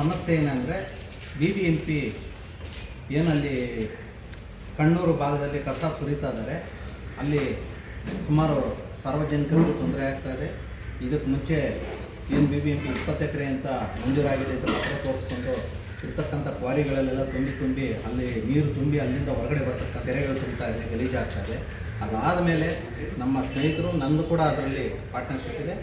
ಸಮಸ್ಯೆ ಏನಂದರೆ B B M P ಏನಲ್ಲಿ ಕಣ್ಣೂರು ಭಾಗದಲ್ಲಿ ಕಸ ಸುರಿತಾ ಇದ್ದಾರೆ. ಅಲ್ಲಿ ಸುಮಾರು ಸಾರ್ವಜನಿಕರಿಗೂ ತೊಂದರೆ ಆಗ್ತಾ ಇದೆ. ಇದಕ್ಕೆ ಮುಂಚೆ ಏನು ಬಿ ಬಿ ಎಂ ಪಿ ಇಪ್ಪತ್ತು ಎಕರೆ ಅಂತ ಮಂಜೂರಾಗಿದೆ ಅಂತ ಪತ್ರ ತೋರಿಸ್ಕೊಂಡು ಇರ್ತಕ್ಕಂಥ ಕ್ವಾರಿಗಳಲ್ಲೆಲ್ಲ ತುಂಬಿ ತುಂಬಿ ಅಲ್ಲಿ ನೀರು ತುಂಬಿ ಅಲ್ಲಿಂದ ಹೊರಗಡೆ ಬರ್ತಕ್ಕಂಥ ಕೆರೆಗಳು ತುಂಬ್ತಾ ಇದೆ, ಗಲೀಜಾಗ್ತಾ ಇದೆ. ಅದಾದ ಮೇಲೆ ನಮ್ಮ ಸ್ನೇಹಿತರು ನಂದು ಕೂಡ ಅದರಲ್ಲಿ ಪಾರ್ಟ್ನರ್ಶಿಪ್ ಇದೆ.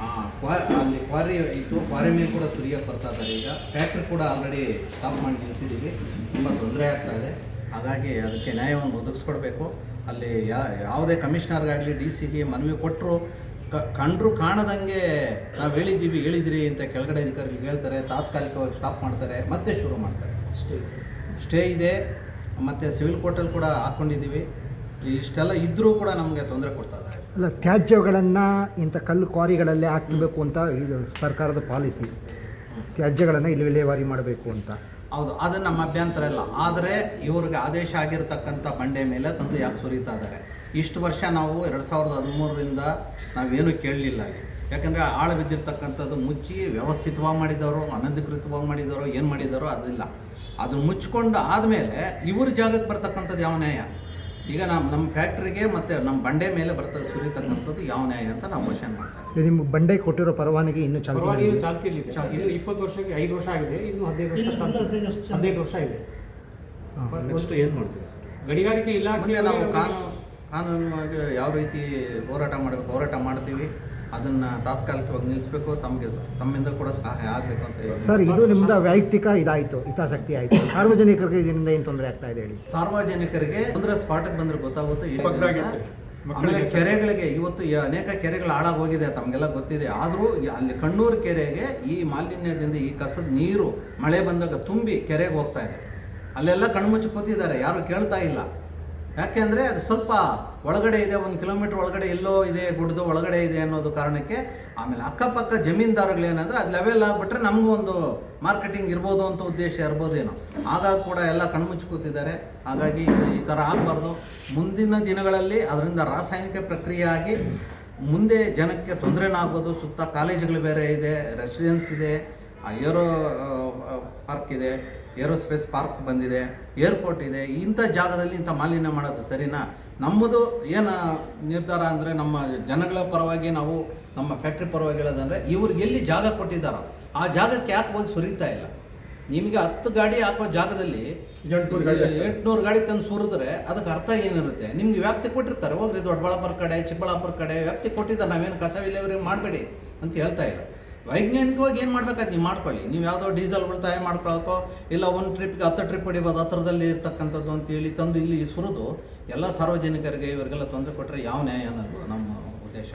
ಅಲ್ಲಿ ಕ್ವಾರಿ ಇತ್ತು. ಕ್ವಾರಿ ಮೇಲೆ ಕೂಡ ಸುರಿಯೋಕ್ಕೆ ಬರ್ತಾ ಇದ್ದಾರೆ. ಈಗ ಫ್ಯಾಕ್ಟ್ರಿ ಕೂಡ ಆಲ್ರೆಡಿ ಸ್ಟಾಪ್ ಮಾಡಿ ನಿಲ್ಲಿಸಿದ್ದೀವಿ ತುಂಬ ತೊಂದರೆ ಆಗ್ತಾ ಇದೆ. ಹಾಗಾಗಿ ಅದಕ್ಕೆ ನ್ಯಾಯವನ್ನು ಒದಗಿಸ್ಕೊಡ್ಬೇಕು. ಅಲ್ಲಿ ಯಾ ಯಾವುದೇ ಕಮಿಷನರ್ಗಾಗಲಿ ಡಿ ಸಿಗೆ ಮನವಿ ಕೊಟ್ಟರು ಕ ಕಂಡ್ರು ಕಾಣದಂಗೆ ನಾವು ಹೇಳಿದ್ದೀವಿ ಹೇಳಿದಿರಿ ಅಂತ ಕೆಳಗಡೆ ಅಧಿಕಾರಿಗಳು ಹೇಳ್ತಾರೆ. ತಾತ್ಕಾಲಿಕವಾಗಿ ಸ್ಟಾಪ್ ಮಾಡ್ತಾರೆ. ಮತ್ತೆ ಶುರು ಮಾಡ್ತಾರೆ. ಸ್ಟೇ ಇದೆ. ಮತ್ತು ಸಿವಿಲ್ ಕೋರ್ಟಲ್ಲಿ ಕೂಡ ಹಾಕ್ಕೊಂಡಿದ್ದೀವಿ ಇಷ್ಟೆಲ್ಲ ಇದ್ದರೂ ಕೂಡ ನಮಗೆ ತೊಂದರೆ ಕೊಡ್ತಾ ಇದ್ದಾರೆ. ಅಲ್ಲ ತ್ಯಾಜ್ಯಗಳನ್ನು ಇಂಥ ಕಲ್ಲು ಕ್ವಾರಿಗಳಲ್ಲೇ ಹಾಕಬೇಕು ಅಂತ ಇದು ಸರ್ಕಾರದ ಪಾಲಿಸಿ. ತ್ಯಾಜ್ಯಗಳನ್ನು ಇಲ್ಲಿ ವಿಲೇವಾರಿ ಮಾಡಬೇಕು ಅಂತ. ಹೌದು ಅದು ನಮ್ಮ ಅಭ್ಯಂತರ ಇಲ್ಲ. ಆದರೆ ಇವ್ರಿಗೆ ಆದೇಶ ಆಗಿರತಕ್ಕಂಥ ಬಂಡೆ ಮೇಲೆ ತಂದು ಯಾಕೆ ಸುರಿತಾ ಇದ್ದಾರೆ? ಇಷ್ಟು ವರ್ಷ ನಾವು ಎರಡು ಸಾವಿರದ ಹದಿಮೂರರಿಂದ ನಾವೇನು ಕೇಳಲಿಲ್ಲ ಅಲ್ಲಿ. ಯಾಕಂದರೆ ಆಳು ಬಿದ್ದಿರ್ತಕ್ಕಂಥದ್ದು ಮುಚ್ಚಿ ವ್ಯವಸ್ಥಿತವಾಗಿ ಮಾಡಿದವರು ಅನಧಿಕೃತವಾಗಿ ಮಾಡಿದವರು ಏನು ಮಾಡಿದಾರೋ ಅದಿಲ್ಲ. ಅದನ್ನು ಮುಚ್ಕೊಂಡು ಆದಮೇಲೆ ಇವ್ರ ಜಾಗಕ್ಕೆ ಬರ್ತಕ್ಕಂಥದ್ದು ಯಾವ ನ್ಯಾಯ? ಈಗ ನಮ್ಮ ನಮ್ಮ ಫ್ಯಾಕ್ಟ್ರಿಗೆ ಮತ್ತೆ ನಮ್ಮ ಬಂಡೆ ಮೇಲೆ ಬರ್ತ ಸುರಿತಕ್ಕಂಥದ್ದು ಯಾವ ನ್ಯಾಯ ಅಂತ ನಾವು ಕ್ವಶನ್ ಮಾಡ್ತೀವಿ ನಿಮ್ಮ ಇದು ನಿಮ್ಗೆ ಬಂಡೆ ಕೊಟ್ಟಿರೋ ಪರವಾನಗಿ ಇನ್ನು ಚಾಲ್ತಿ ಚಾಲ್ತಿಯಲ್ಲಿದೆ ಇನ್ನು ಇಪ್ಪತ್ತು ವರ್ಷಕ್ಕೆ ಐದು ವರ್ಷ ಆಗಿದೆ ಇನ್ನು ಹದಿನೈದು ವರ್ಷ ಚಾಲ್ತಿ ಹದಿನೈದು ವರ್ಷ ಇದೆ ನೆಕ್ಸ್ಟ್ ಏನು ಮಾಡ್ತೀವಿ ಸರ್? ಗಣಿಗಾರಿಕೆ ಇಲಾಖೆ ನಾವು ಕಾನೂನು ಕಾನೂನು ಯಾವ ರೀತಿ ಹೋರಾಟ ಮಾಡಬೇಕು ಹೋರಾಟ ಮಾಡ್ತೀವಿ. ಅದನ್ನು ತಾತ್ಕಾಲಿಕವಾಗಿ ನಿಲ್ಲಿಸಬೇಕು ತಮಗೆ ತಮ್ಮಿಂದ ಕೂಡ ಸಹಾಯ ಆಗಬೇಕು ಅಂತ ಹೇಳಿ. ಸರ್ ಇದು ನಿಮ್ದ ವೈಯಕ್ತಿಕ ಇದಾಯಿತು ಹಿತಾಸಕ್ತಿ ಆಯಿತು. ಸಾರ್ವಜನಿಕರಿಗೆ ಇದರಿಂದ ಏನು ತೊಂದರೆ ಆಗ್ತಾ ಇದೆ ಹೇಳಿ? ಸಾರ್ವಜನಿಕರಿಗೆ ಅಂದ್ರೆ ಸ್ಪಾಟಕ್ಕೆ ಬಂದ್ರೆ ಗೊತ್ತಾಗುತ್ತೆ. ಆಮೇಲೆ ಕೆರೆಗಳಿಗೆ ಇವತ್ತು ಅನೇಕ ಕೆರೆಗಳು ಹಾಳಾಗಿ ಹೋಗಿದೆ ತಮಗೆಲ್ಲ ಗೊತ್ತಿದೆ. ಆದರೂ ಅಲ್ಲಿ ಕಣ್ಣೂರು ಕೆರೆಗೆ ಈ ಮಾಲಿನ್ಯದಿಂದ ಈ ಕಸದ ನೀರು ಮಳೆ ಬಂದಾಗ ತುಂಬಿ ಕೆರೆಗೆ ಹೋಗ್ತಾ ಇದೆ. ಅಲ್ಲೆಲ್ಲ ಕಣ್ಮುಚ್ಚಿ ಕೂತಿದ್ದಾರೆ ಯಾರು ಕೇಳ್ತಾ ಇಲ್ಲ. ಯಾಕೆಂದರೆ ಅದು ಸ್ವಲ್ಪ ಒಳಗಡೆ ಇದೆ, ಒಂದು ಕಿಲೋಮೀಟ್ರ್ ಒಳಗಡೆ ಎಲ್ಲೋ ಇದೆ ಗುಡ್ದು ಒಳಗಡೆ ಇದೆ ಅನ್ನೋದು ಕಾರಣಕ್ಕೆ ಆಮೇಲೆ ಅಕ್ಕಪಕ್ಕ ಜಮೀನ್ದಾರಗಳು ಏನಂದರೆ ಅದು ಲೆವೆಲ್ ಆಗಿಬಿಟ್ರೆ ನಮಗೂ ಒಂದು ಮಾರ್ಕೆಟಿಂಗ್ ಇರ್ಬೋದು ಅಂತ ಉದ್ದೇಶ ಇರ್ಬೋದೇನೋ. ಆಗಾಗ ಕೂಡ ಎಲ್ಲ ಕಣ್ಮುಚ್ಚಿ ಕೂತಿದ್ದಾರೆ ಹಾಗಾಗಿ ಇದು ಈ ಥರ ಆಗಬಾರ್ದು. ಮುಂದಿನ ದಿನಗಳಲ್ಲಿ ಅದರಿಂದ ರಾಸಾಯನಿಕ ಪ್ರಕ್ರಿಯೆ ಆಗಿ ಮುಂದೆ ಜನಕ್ಕೆ ತೊಂದರೆನಾಗ್ಬೋದು ಸುತ್ತ ಕಾಲೇಜುಗಳು ಬೇರೆ ಇದೆ ರೆಸಿಡೆನ್ಸ್ ಇದೆ ಏರೋ ಪಾರ್ಕ್ ಇದೆ ಏರೋಸ್ಪೇಸ್ ಪಾರ್ಕ್ ಬಂದಿದೆ ಏರ್ಪೋರ್ಟ್ ಇದೆ ಇಂಥ ಜಾಗದಲ್ಲಿ ಇಂಥ ಮಾಲಿನ್ಯ ಮಾಡೋದು ಸರಿನಾ? ನಮ್ಮದು ಏನು ನಿರ್ಧಾರ ಅಂದರೆ ನಮ್ಮ ಜನಗಳ ಪರವಾಗಿ ನಾವು ನಮ್ಮ ಫ್ಯಾಕ್ಟ್ರಿ ಪರವಾಗಿ ಹೇಳೋದಂದರೆ ಇವ್ರಿಗೆ ಎಲ್ಲಿ ಜಾಗ ಕೊಟ್ಟಿದ್ದಾರೋ ಆ ಜಾಗಕ್ಕೆ ಯಾಕೆ ಹೋಗಿ ಸುರಿತಾ ಇಲ್ಲ? ನಿಮಗೆ ಹತ್ತು ಗಾಡಿ ಹಾಕೋ ಜಾಗದಲ್ಲಿ ಎಂಟ್ನೂರು ಗಾಡಿ ಹಾಕ್ತಾರೆ. ಎಂಟುನೂರು ಗಾಡಿ ತಂದು ಸುರಿದ್ರೆ ಅದಕ್ಕೆ ಅರ್ಥ ಏನಿರುತ್ತೆ? ನಿಮ್ಗೆ ವ್ಯಾಪ್ತಿ ಕೊಟ್ಟಿರ್ತಾರೆ ಹೋಗ್ರಿ ದೊಡ್ಡಬಳ್ಳಾಪುರ ಕಡೆ ಚಿಕ್ಕಬಳ್ಳಾಪುರ ಕಡೆ ವ್ಯಾಪ್ತಿ ಕೊಟ್ಟಿದ್ದಾರೆ ನಾವೇನು ಕಸ ವಿಲೇವರಿ ಮಾಡಬೇಡಿ ಅಂತ ಹೇಳ್ತಾ ಇಲ್ಲ. ವೈಜ್ಞಾನಿಕವಾಗಿ ಏನು ಮಾಡ್ಬೇಕಾಯ್ತು? ನೀವು ಮಾಡ್ಕೊಳ್ಳಿ. ನೀವು ಯಾವುದೋ ಡೀಸೆಲ್ ಉಳಿತಾಯ ಮಾಡ್ಕೊಳಕ್ಕೋ, ಇಲ್ಲ ಒಂದು ಟ್ರಿಪ್ಗೆ ಹತ್ತು ಟ್ರಿಪ್ ಹೊಡಿಬೋದು, ಹತ್ರದಲ್ಲಿ ಇರ್ತಕ್ಕಂಥದ್ದು ಅಂತೇಳಿ ತಂದು ಇಲ್ಲಿ ಸುರಿದು ಎಲ್ಲ ಸಾರ್ವಜನಿಕರಿಗೆ ಇವರಿಗೆಲ್ಲ ತೊಂದರೆ ಕೊಟ್ಟರೆ ಯಾವ ನ್ಯಾಯ ಅನ್ನೋದು ನಮ್ಮ ಉದ್ದೇಶ.